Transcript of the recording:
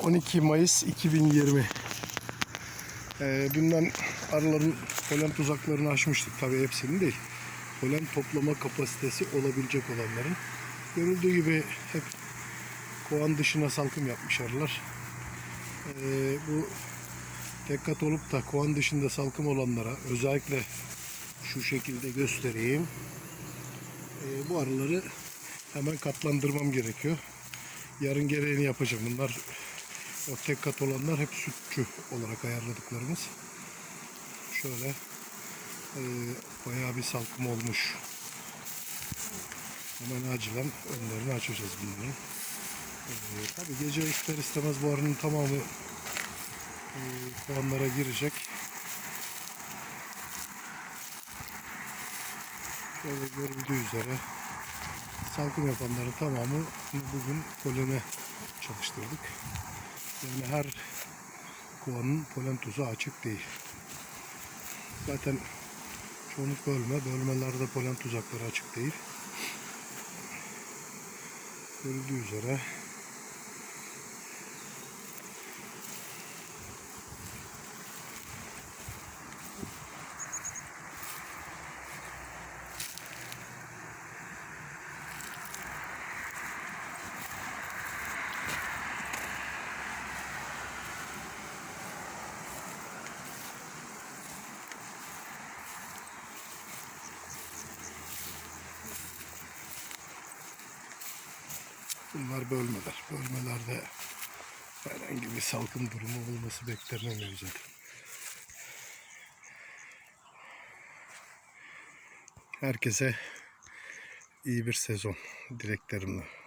12 Mayıs 2020. Ee, dünden arıların polen tuzaklarını aşmıştık. Tabii hepsinin değil. Polen toplama kapasitesi olabilecek olanların. Görüldüğü gibi hep kovan dışına salkım yapmış arılar. Ee, bu dikkat olup da kovan dışında salkım olanlara özellikle şu şekilde göstereyim. Ee, bu arıları hemen katlandırmam gerekiyor. Yarın gereğini yapacağım. Bunlar o tek kat olanlar hep sütçü olarak ayarladıklarımız. Şöyle e, bayağı bir salkım olmuş. Hemen acilen önlerini açacağız bunların. E, tabii gece ister istemez bu arının tamamı e, puanlara girecek. Şöyle görüldüğü üzere salkım yapanların tamamı bugün polene çalıştırdık. Yani her kovanın polen tuzu açık değil. Zaten çoğunluk bölme, bölmelerde polen tuzakları açık değil. Görüldüğü üzere bunlar bölmeler. Bölmelerde herhangi bir salkım durumu olması zaten. Herkese iyi bir sezon dileklerimle.